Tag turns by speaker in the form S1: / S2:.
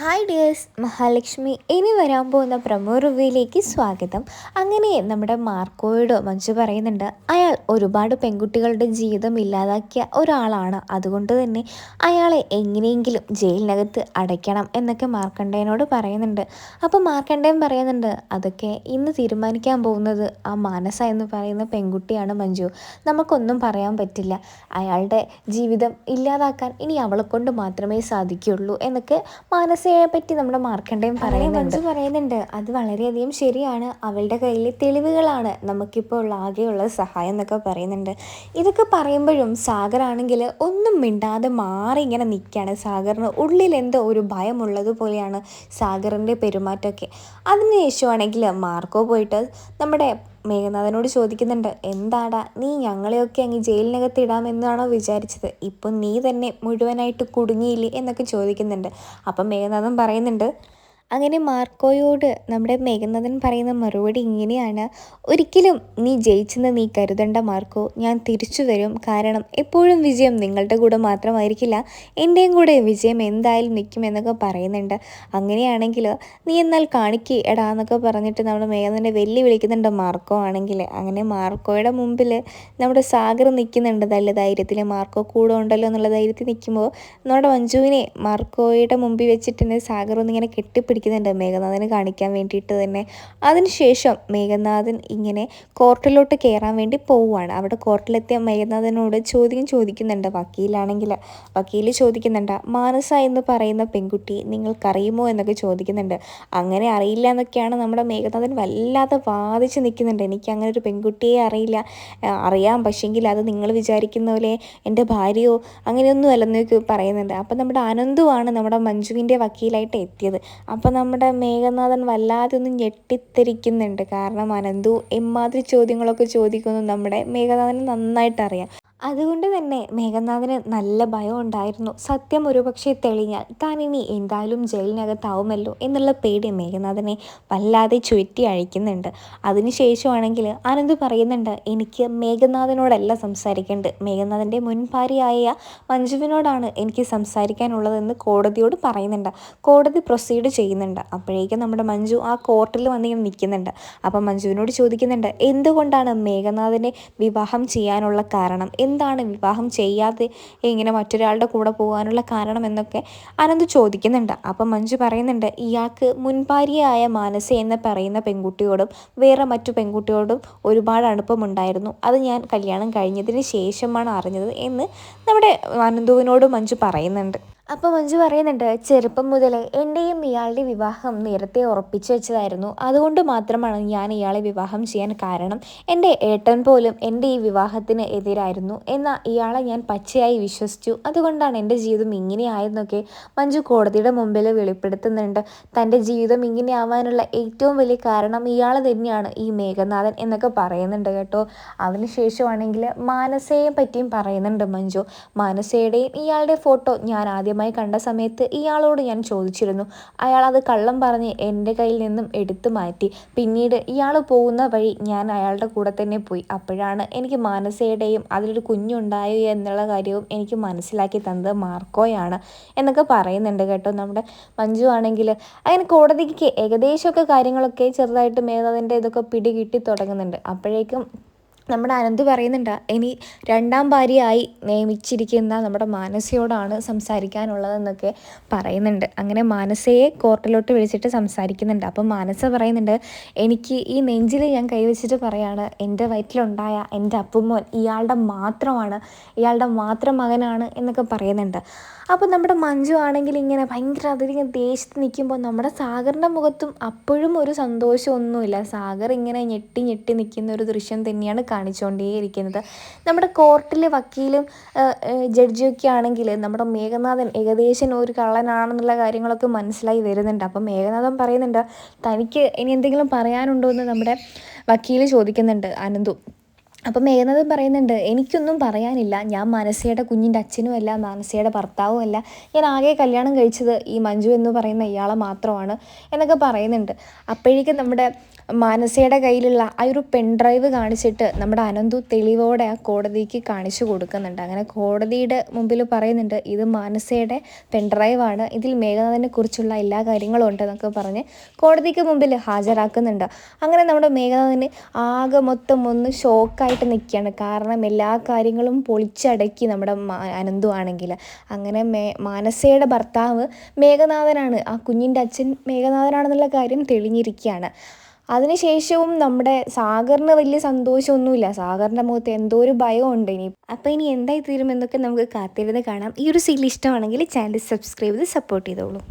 S1: Hi dears Mahalakshmi ഇനി വരാൻ പോകുന്ന പ്രമോ റിവ്യൂയിലേക്ക് സ്വാഗതം. അങ്ങനെ നമ്മുടെ മാർക്കോയോട് മഞ്ജു പറയുന്നുണ്ട് അയാൾ ഒരുപാട് പെൺകുട്ടികളുടെ ജീവിതം ഇല്ലാതാക്കിയ ഒരാളാണ്. അതുകൊണ്ട് തന്നെ അയാളെ എങ്ങനെയെങ്കിലും ജയിലിനകത്ത് അടയ്ക്കണം എന്നൊക്കെ മാർക്കണ്ടയനോട് പറയുന്നുണ്ട്. അപ്പോൾ മാർക്കണ്ടേൻ പറയുന്നുണ്ട് അതൊക്കെ ഇന്ന് തീരുമാനിക്കാൻ പോകുന്നത് ആ മാനസ എന്ന് പറയുന്ന പെൺകുട്ടിയാണ് മഞ്ജു. നമുക്കൊന്നും പറയാൻ പറ്റില്ല. അയാളുടെ ജീവിതം ഇല്ലാതാക്കാൻ ഇനി അവളെ കൊണ്ട് മാത്രമേ സാധിക്കുകയുള്ളൂ എന്നൊക്കെ മാനസയെ പറ്റി നമ്മുടെ മാർക്കണ്ടേയും പറയുന്നുണ്ട്. പറയുന്നുണ്ട്. അത് വളരെയധികം ശരിയാണ്. അവളുടെ കയ്യിലെ തെളിവുകളാണ് നമുക്കിപ്പോൾ ഉള്ള ആകെയുള്ള സഹായം എന്നൊക്കെ പറയുന്നുണ്ട്. ഇതൊക്കെ പറയുമ്പോഴും സാഗറാണെങ്കിൽ ഒന്നും മിണ്ടാതെ മാറി ഇങ്ങനെ നിൽക്കുകയാണ്. സാഗറിന് ഉള്ളിൽ എന്തോ ഒരു ഭയമുള്ളതുപോലെയാണ് സാഗറിന്റെ പെരുമാറ്റമൊക്കെ. അതിനുശേഷമാണെങ്കിൽ മാർക്കോ പോയിട്ട് നമ്മുടെ മേഘനാഥനോട് ചോദിക്കുന്നുണ്ട് എന്താടാ നീ ഞങ്ങളെയൊക്കെ അങ്ങ് ജയിലിനകത്ത് ഇടാമെന്നാണോ വിചാരിച്ചത്? ഇപ്പം നീ തന്നെ മുഴുവനായിട്ട് കുടുങ്ങിയില്ലേ? എന്നൊക്കെ ചോദിക്കുന്നുണ്ട്. അപ്പം മേഘനാഥൻ പറയുന്നുണ്ട് അങ്ങനെ മാർക്കോയോട് നമ്മുടെ മേഘനാഥൻ പറയുന്ന മറുപടി ഇങ്ങനെയാണ്. ഒരിക്കലും നീ ജയിച്ചെന്ന് നീ കരുതണ്ട മാർക്കോ. ഞാൻ തിരിച്ചു വരും കാരണം എപ്പോഴും വിജയം നിങ്ങളുടെ കൂടെ മാത്രമായിരിക്കില്ല. എന്റെയും കൂടെ വിജയം എന്തായാലും നിൽക്കും എന്നൊക്കെ പറയുന്നുണ്ട്. അങ്ങനെയാണെങ്കിൽ നീ എന്നാൽ കാണിക്ക് എടാ എന്നൊക്കെ പറഞ്ഞിട്ട് നമ്മൾ മേഘനാഥനെ വെല്ലു വിളിക്കുന്നുണ്ട് മാർക്കോ ആണെങ്കിൽ. അങ്ങനെ മാർക്കോയുടെ മുമ്പിൽ നമ്മുടെ സാഗർ നിൽക്കുന്നുണ്ട്. നല്ല ധൈര്യത്തിൽ മാർക്കോ കൂടെ ഉണ്ടല്ലോ എന്നുള്ള ധൈര്യത്തിൽ നിൽക്കുമ്പോൾ നമ്മുടെ മഞ്ജുവിനെ മാർക്കോയുടെ മുമ്പിൽ വെച്ചിട്ട് സാഗർ ഒന്നിങ്ങനെ കെട്ടിപ്പിടിക്കുന്നുണ്ട് മേഘനാഥന് കാണിക്കാൻ വേണ്ടിയിട്ട് തന്നെ. അതിനുശേഷം മേഘനാഥൻ ഇങ്ങനെ കോർട്ടിലോട്ട് കയറാൻ വേണ്ടി പോവുകയാണ് അവിടെ കോർട്ടിലെത്തിയ മേഘനാഥനോട് ചോദ്യം ചോദിക്കുന്നുണ്ട്. വക്കീലാണെങ്കിൽ വക്കീൽ ചോദിക്കുന്നുണ്ട് മാനസ എന്ന് പറയുന്ന പെൺകുട്ടി നിങ്ങൾക്കറിയുമോ? എന്നൊക്കെ ചോദിക്കുന്നുണ്ട്. അങ്ങനെ അറിയില്ല എന്നൊക്കെയാണ് നമ്മുടെ മേഘനാഥൻ വല്ലാതെ വാദിച്ച് നിൽക്കുന്നുണ്ട്. എനിക്ക് അങ്ങനെ ഒരു പെൺകുട്ടിയെ അറിയില്ല. അറിയാം. പക്ഷെങ്കിൽ അത് നിങ്ങൾ വിചാരിക്കുന്ന പോലെ എന്റെ ഭാര്യയോ അങ്ങനെയൊന്നും അല്ലെന്നൊക്കെ പറയുന്നുണ്ട്. അപ്പം നമ്മുടെ അനന്തുവാണ് നമ്മുടെ മഞ്ജുവിന്റെ വക്കീലായിട്ട് എത്തിയത്. അപ്പം നമ്മുടെ മേഘനാഥൻ വല്ലാതെ ഒന്ന് ഞെട്ടിത്തിരിക്കുന്നുണ്ട്. കാരണം അനന്തു എമ്മാതിരി ചോദ്യങ്ങളൊക്കെ ചോദിക്കുന്നു. നമ്മുടെ മേഘനാഥന് നന്നായിട്ട് അറിയാം അതുകൊണ്ട് തന്നെ മേഘനാഥന് നല്ല ഭയം ഉണ്ടായിരുന്നു. സത്യം ഒരുപക്ഷെ തെളിഞ്ഞാൽ താൻ ഇനി എന്തായാലും ജയിലിനകത്താവുമല്ലോ എന്നുള്ള പേടി മേഘനാഥനെ വല്ലാതെ ചുറ്റി അഴിക്കുന്നുണ്ട്. അതിനുശേഷമാണെങ്കിൽ ആനന്ദ് പറയുന്നുണ്ട് എനിക്ക് മേഘനാഥനോടല്ല സംസാരിക്കേണ്ടത്. മേഘനാഥന്റെ മുൻ ഭാര്യയായ മഞ്ജുവിനോടാണ് എനിക്ക് സംസാരിക്കാനുള്ളതെന്ന് കോടതിയോട് പറയുന്നുണ്ട്. കോടതി പ്രൊസീഡ് ചെയ്യുന്നുണ്ട്. അപ്പോഴേക്കും നമ്മുടെ മഞ്ജു ആ കോർട്ടിൽ വന്നിങ്ങനെ നിൽക്കുന്നുണ്ട്. അപ്പം മഞ്ജുവിനോട് ചോദിക്കുന്നുണ്ട് എന്തുകൊണ്ടാണ് മേഘനാഥനെ വിവാഹം ചെയ്യാനുള്ള കാരണം? എന്താണ് വിവാഹം ചെയ്യാതെ ഇങ്ങനെ മറ്റൊരാളുടെ കൂടെ പോകാനുള്ള കാരണം എന്നൊക്കെ അനന്ത് ചോദിക്കുന്നുണ്ട്. അപ്പം മഞ്ജു പറയുന്നുണ്ട് ഇയാൾക്ക് മുൻഭാര്യയായ മാനസ എന്ന് പറയുന്ന പെൺകുട്ടിയോടും വേറെ മറ്റു പെൺകുട്ടിയോടും ഒരുപാട് അടുപ്പമുണ്ടായിരുന്നു. അത് ഞാൻ കല്യാണം കഴിഞ്ഞതിന് ശേഷമാണ് അറിഞ്ഞത് എന്ന് നമ്മുടെ അനന്തുവിനോട് മഞ്ജു പറയുന്നുണ്ട്. അപ്പോൾ മഞ്ജു പറയുന്നുണ്ട് ചെറുപ്പം മുതലേ എന്റെയും ഇയാളുടെ വിവാഹം നേരത്തെ ഉറപ്പിച്ചു വെച്ചതായിരുന്നു. അതുകൊണ്ട് മാത്രമാണ് ഞാൻ ഇയാളെ വിവാഹം ചെയ്യാൻ കാരണം എന്റെ ഏട്ടൻ പോലും എന്റെ ഈ വിവാഹത്തിന് എതിരായിരുന്നു. എന്നാൽ ഇയാളെ ഞാൻ പച്ചയായി വിശ്വസിച്ചു. അതുകൊണ്ടാണ് എന്റെ ജീവിതം ഇങ്ങനെ ആയെന്നൊക്കെ മഞ്ജു കോടതിയുടെ മുമ്പിൽ വെളിപ്പെടുത്തുന്നുണ്ട്. തന്റെ ജീവിതം ഇങ്ങനെ ആവാനുള്ള ഏറ്റവും വലിയ കാരണം ഇയാൾ തന്നെയാണ് ഈ മേഘനാഥൻ എന്നൊക്കെ പറയുന്നുണ്ട് കേട്ടോ. അതിനുശേഷമാണെങ്കിൽ മാനസയെ പറ്റിയും പറയുന്നുണ്ട് മഞ്ജു. മാനസയുടെയും ഇയാളുടെ ഫോട്ടോ ഞാൻ ആദ്യമായി കണ്ട സമയത്ത് ഇയാളോട് ഞാൻ ചോദിച്ചിരുന്നു. അയാൾ അത് കള്ളം പറഞ്ഞ് എന്റെ കയ്യിൽ നിന്നും എടുത്തു മാറ്റി. പിന്നീട് ഇയാൾ പോകുന്ന വഴി ഞാൻ അയാളുടെ കൂടെ തന്നെ പോയി. അപ്പോഴാണ് എനിക്ക് മാനസയുടെയും അതിലൊരു കുഞ്ഞുണ്ടായോ എന്നുള്ള കാര്യവും എനിക്ക് മനസ്സിലാക്കി തന്നത് മാർക്കോയാണ് എന്നൊക്കെ പറയുന്നുണ്ട് കേട്ടോ നമ്മുടെ മഞ്ജു ആണെങ്കിൽ. അങ്ങനെ കോടതിക്ക് ഏകദേശമൊക്കെ കാര്യങ്ങളൊക്കെ ചെറുതായിട്ട് മേധാവിന്റെ ഇതൊക്കെ പിടി കിട്ടി തുടങ്ങുന്നുണ്ട്. അപ്പോഴേക്കും നമ്മുടെ അനന്ത് പറയുന്നുണ്ട് ഇനി രണ്ടാം ഭാര്യയായി നിയമിച്ചിരിക്കുന്ന നമ്മുടെ മാനസയോടാണ് സംസാരിക്കാനുള്ളതെന്നൊക്കെ പറയുന്നുണ്ട്. അങ്ങനെ മാനസയെ കോർട്ടിലോട്ട് വിളിച്ചിട്ട് സംസാരിക്കുന്നുണ്ട്. അപ്പം മാനസ പറയുന്നുണ്ട് എനിക്ക് ഈ നെഞ്ചിൽ ഞാൻ കൈവച്ചിട്ട് പറയാണ് എന്റെ വയറ്റിലുണ്ടായ എന്റെ അപ്പുമോൻ ഇയാളുടെ മാത്രമാണ് ഇയാളുടെ മാത്രം മകനാണ് എന്നൊക്കെ പറയുന്നുണ്ട്. അപ്പോൾ നമ്മുടെ മഞ്ജു ആണെങ്കിൽ ഇങ്ങനെ ഭയങ്കര അതിലിങ്ങനെ ദേഷ്യത്ത് നിൽക്കുമ്പോൾ നമ്മുടെ സാഗറിന്റെ മുഖത്തും അപ്പോഴും ഒരു സന്തോഷമൊന്നുമില്ല. സാഗർ ഇങ്ങനെ ഞെട്ടി ഞെട്ടി നിൽക്കുന്ന ഒരു ദൃശ്യം തന്നെയാണ് കാണിച്ചുകൊണ്ടേയിരിക്കുന്നത് നമ്മുടെ കോർട്ടിലെ വക്കീലും ജഡ്ജിയൊക്കെ ആണെങ്കിൽ നമ്മുടെ മേഘനാഥൻ ഏകദേശം ഒരു കള്ളനാണെന്നുള്ള കാര്യങ്ങളൊക്കെ മനസ്സിലായി വരുന്നുണ്ട്. അപ്പം മേഘനാഥൻ പറയുന്നുണ്ട് തനിക്ക് ഇനി എന്തെങ്കിലും പറയാനുണ്ടോ? എന്ന് നമ്മുടെ വക്കീൽ ചോദിക്കുന്നുണ്ട് അനന്തു. അപ്പം മേഘനാഥൻ പറയുന്നുണ്ട് എനിക്കൊന്നും പറയാനില്ല. ഞാൻ മനസ്സയുടെ കുഞ്ഞിന്റെ അച്ഛനും അല്ല മാനസയുടെ ഭർത്താവും അല്ല. ഞാൻ ആകെ കല്യാണം കഴിച്ചത് ഈ മഞ്ജു എന്ന് പറയുന്ന ഇയാളെ മാത്രമാണ് എന്നൊക്കെ പറയുന്നുണ്ട്. അപ്പോഴേക്കും നമ്മുടെ മാനസയുടെ കയ്യിലുള്ള ആ ഒരു പെൺഡ്രൈവ് കാണിച്ചിട്ട് നമ്മുടെ അനന്തു തെളിവോടെ ആ കോടതിക്ക് കാണിച്ചു കൊടുക്കുന്നുണ്ട്. അങ്ങനെ കോടതിയുടെ മുമ്പിൽ പറയുന്നുണ്ട് ഇത് മാനസയുടെ പെൺഡ്രൈവാണ് ഇതിൽ മേഘനാഥനെ കുറിച്ചുള്ള എല്ലാ കാര്യങ്ങളും ഉണ്ട് എന്നൊക്കെ പറഞ്ഞ് കോടതിക്ക് മുമ്പിൽ ഹാജരാക്കുന്നുണ്ട്. അങ്ങനെ നമ്മുടെ മേഘനാഥന് ആകെ മൊത്തം ഒന്ന് ഷോക്കായിട്ട് നിൽക്കുകയാണ് കാരണം എല്ലാ കാര്യങ്ങളും പൊളിച്ചടക്കി നമ്മുടെ അനന്തു ആണെങ്കിൽ. അങ്ങനെ മേ മാനസയുടെ ഭർത്താവ് മേഘനാഥനാണ്. ആ കുഞ്ഞിന്റെ അച്ഛൻ മേഘനാഥനാണെന്നുള്ള കാര്യം തെളിഞ്ഞിരിക്കുകയാണ് അതിനുശേഷവും നമ്മുടെ സാഗറിന് വലിയ സന്തോഷമൊന്നുമില്ല. സാഗറിന്റെ മുഖത്ത് എന്തോ ഒരു ഭയമുണ്ട് ഇനി. അപ്പോൾ ഇനി എന്തായി തീരുമെന്നൊക്കെ നമുക്ക് കാത്തിരുന്ന് കാണാം. ഈ ഒരു സീരിയൽ ഇഷ്ടമാണെങ്കിൽ ചാനൽ സബ്സ്ക്രൈബ് ചെയ്ത് സപ്പോർട്ട് ചെയ്തോളൂ.